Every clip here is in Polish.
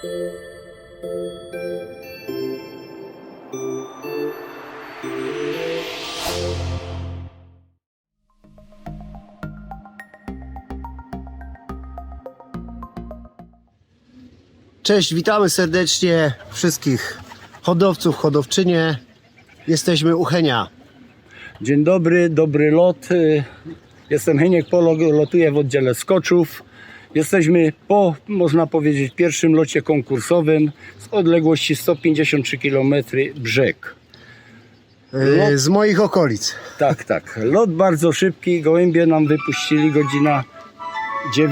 Cześć, witamy serdecznie wszystkich hodowców, hodowczynie. Jesteśmy u Henia. Dzień dobry, dobry lot. Y, Jestem Heniek Polo, lotuję w oddziale skoczów. Jesteśmy po, można powiedzieć, pierwszym locie konkursowym z odległości 153 km brzeg. Yy, z moich okolic. Tak, tak. Lot bardzo szybki. Gołębie nam wypuścili godzina dziew...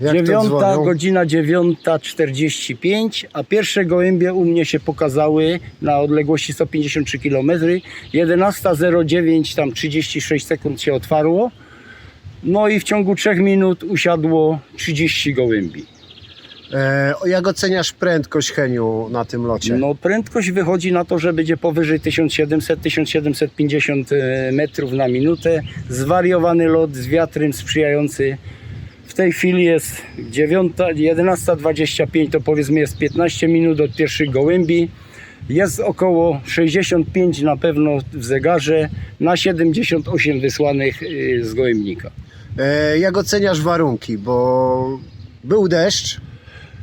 Jak to dziewiąta, dzwonią? godzina 9.45, a pierwsze gołębie u mnie się pokazały na odległości 153 km. 11.09, tam 36 sekund się otwarło. No i w ciągu 3 minut usiadło 30 gołębi. E, jak oceniasz prędkość Heniu na tym locie? No prędkość wychodzi na to, że będzie powyżej 1700-1750 e, metrów na minutę. Zwariowany lot z wiatrem sprzyjający. W tej chwili jest 9, 11.25, to powiedzmy jest 15 minut od pierwszych gołębi. Jest około 65 na pewno w zegarze na 78 wysłanych y, z gołębnika. E, jak oceniasz warunki? Bo był deszcz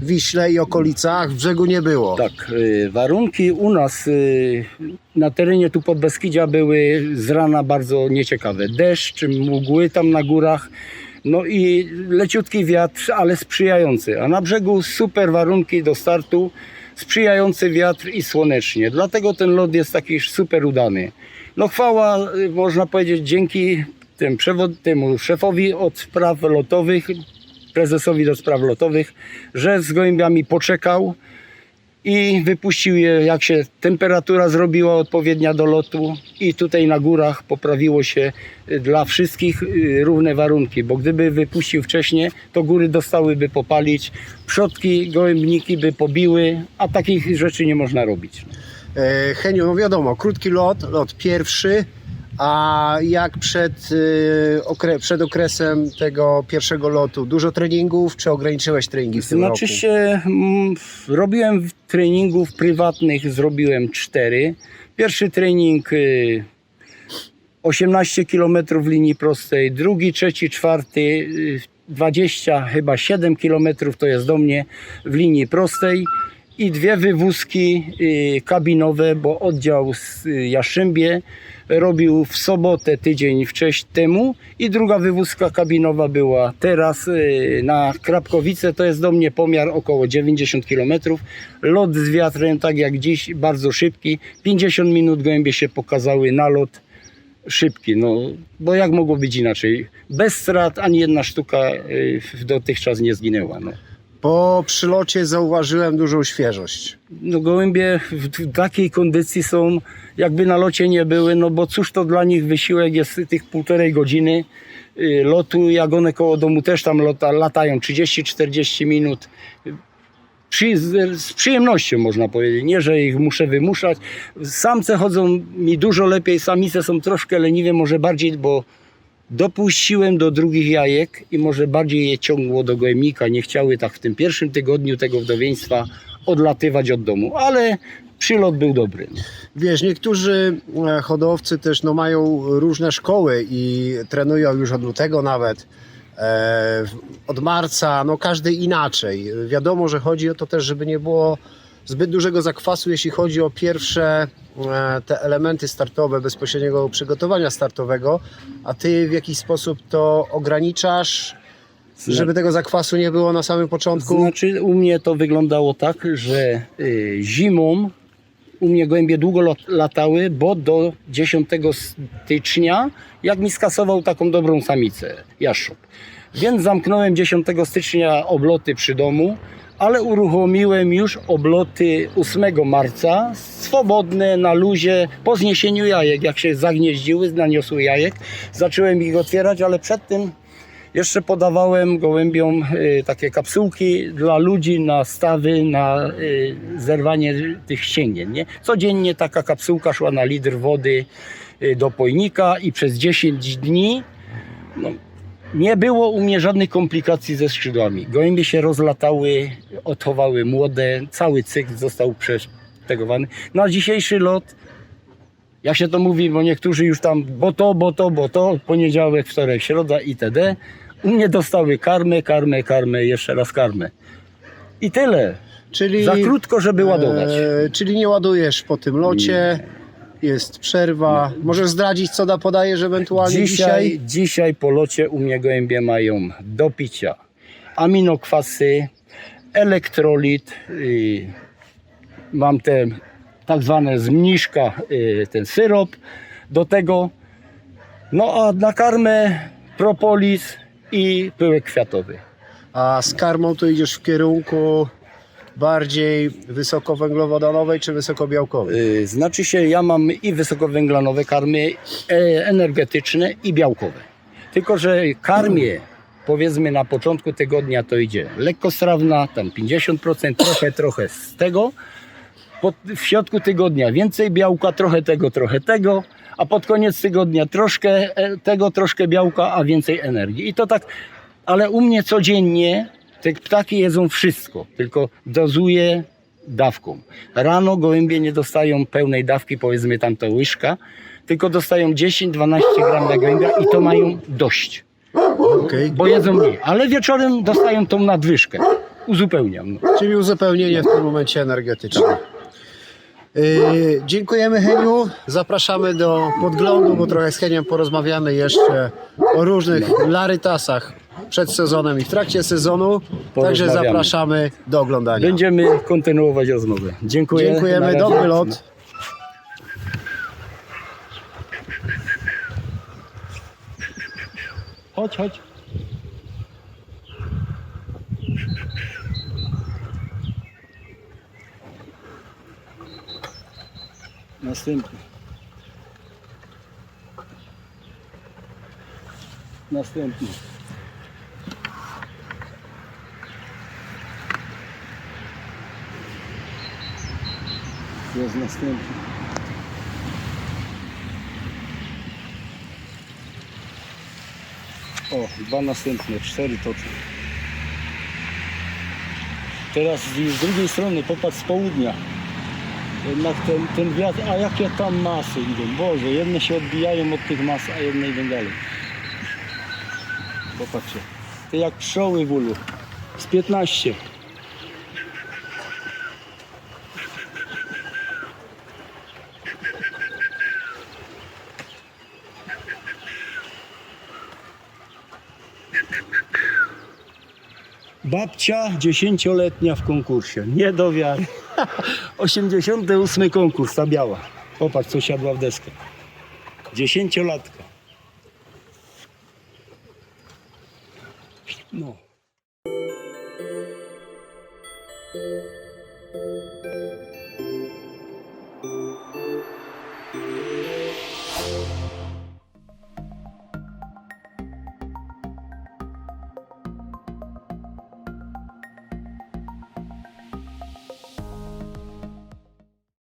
w Wiśle i okolicach, w brzegu nie było. Tak, y, warunki u nas y, na terenie tu Podbeskidzia były z rana bardzo nieciekawe. Deszcz, mgły tam na górach, no i leciutki wiatr, ale sprzyjający. A na brzegu super warunki do startu, sprzyjający wiatr i słonecznie. Dlatego ten lot jest taki super udany. No chwała, można powiedzieć, dzięki tym przewod, temu szefowi od spraw lotowych, prezesowi do spraw lotowych, że z gołębiami poczekał i wypuścił je, jak się temperatura zrobiła odpowiednia do lotu i tutaj na górach poprawiło się y, dla wszystkich y, równe warunki, bo gdyby wypuścił wcześniej, to góry dostałyby popalić, przodki, gołębniki by pobiły, a takich rzeczy nie można robić. E, Heniu, no wiadomo, krótki lot, lot pierwszy, a jak przed, e, okre, przed okresem tego pierwszego lotu? Dużo treningów, czy ograniczyłeś treningi w tym Znaczy roku? się, mm, robiłem treningów prywatnych, zrobiłem cztery. Pierwszy trening y, 18 km linii prostej, drugi, trzeci, czwarty y, 20, chyba 7 km to jest do mnie w linii prostej i dwie wywózki y, kabinowe, bo oddział z Jaszymbie robił w sobotę tydzień wcześniej temu i druga wywózka kabinowa była teraz y, na Krapkowice, to jest do mnie pomiar około 90 km. Lot z wiatrem, tak jak dziś, bardzo szybki. 50 minut gołębie się pokazały na lot szybki, no bo jak mogło być inaczej? Bez strat ani jedna sztuka y, dotychczas nie zginęła. No. Po przylocie zauważyłem dużą świeżość. No gołębie w takiej kondycji są, jakby na locie nie były, no bo cóż to dla nich wysiłek jest tych półtorej godziny y, lotu, jak one koło domu też tam lata, latają 30-40 minut. Przy, z przyjemnością można powiedzieć, nie, że ich muszę wymuszać. Samce chodzą mi dużo lepiej, samice są troszkę leniwe, może bardziej, bo dopuściłem do drugich jajek i może bardziej je ciągło do gołębnika. Nie chciały tak w tym pierwszym tygodniu tego wdowieństwa odlatywać od domu, ale przylot był dobry. Wiesz, niektórzy e, hodowcy też no, mają różne szkoły i trenują już od lutego nawet, e, od marca, no każdy inaczej. Wiadomo, że chodzi o to też, żeby nie było zbyt dużego zakwasu, jeśli chodzi o pierwsze e, te elementy startowe, bezpośredniego przygotowania startowego, a ty w jakiś sposób to ograniczasz, żeby tego zakwasu nie było na samym początku? Znaczy u mnie to wyglądało tak, że y, zimą u mnie gołębie długo latały, bo do 10 stycznia, jak mi skasował taką dobrą samicę, jaszczur. Więc zamknąłem 10 stycznia obloty przy domu, ale uruchomiłem już obloty 8 marca, swobodne, na luzie, po zniesieniu jajek, jak się zagnieździły, naniosły jajek, zacząłem ich otwierać, ale przed tym jeszcze podawałem gołębiom y, takie kapsułki dla ludzi na stawy, na y, zerwanie tych ścięgien. Nie? Codziennie taka kapsułka szła na litr wody y, do pojnika i przez 10 dni no, Nie było u mnie żadnych komplikacji ze skrzydłami. Gołębie się rozlatały, odchowały młode, cały cykl został przetegowany. Na dzisiejszy lot, jak się to mówi, bo niektórzy już tam, bo to, bo to, bo to, poniedziałek, wtorek, środa itd. U mnie dostały karmę, karmę, karmę, jeszcze raz karmę. I tyle. Czyli, Za krótko, żeby ładować. E, czyli nie ładujesz po tym locie, jest przerwa. Możesz zdradzić, co da podajesz ewentualnie dzisiaj? Dzisiaj, dzisiaj po locie u mnie gołębie mają do picia aminokwasy, elektrolit, y, mam te tak zwane zmniszka, y, ten syrop do tego, no a na karmę propolis i pyłek kwiatowy. A z karmą to idziesz w kierunku bardziej wysokowęglowodanowej czy wysokobiałkowej? Y, Znaczy się, ja mam i wysokowęglanowe karmy e, energetyczne i białkowe. Tylko, że karmię, powiedzmy na początku tygodnia to idzie lekkostrawna, tam 50%, trochę, trochę z tego. Po, w środku tygodnia więcej białka, trochę tego, trochę tego, a pod koniec tygodnia troszkę e, tego, troszkę białka, a więcej energii. I to tak, ale u mnie codziennie te ptaki jedzą wszystko, tylko dozuję dawką. Rano gołębie nie dostają pełnej dawki, powiedzmy tam to łyżka, tylko dostają 10-12 gram na gołębia i to mają dość, Okej. bo jedzą mniej. Ale wieczorem dostają tą nadwyżkę. Uzupełniam. No. Czyli uzupełnienie w tym momencie energetyczne. Yy, dziękujemy Heniu. Zapraszamy do podglądu, bo trochę z Henią porozmawiamy jeszcze o różnych larytasach przed sezonem i w trakcie sezonu. Także zapraszamy do oglądania. Będziemy kontynuować rozmowę. Dziękuję. Dziękujemy, dobry lot. Chodź, chodź. Następny. Następny. Jest następny. O, dwa następne, cztery toczą. Teraz z, z drugiej strony, popatrz z południa. Jednak ten, ten wiatr, a jakie tam masy idą. Boże, jedne się odbijają od tych mas, a jedne idą dalej. Popatrzcie. To jak pszczoły w ulu. Z 15. Babcia dziesięcioletnia w konkursie. Nie do wiary. 88 konkurs, ta biała. Popatrz, co siadła w deskę. Dziesięciolatka. No.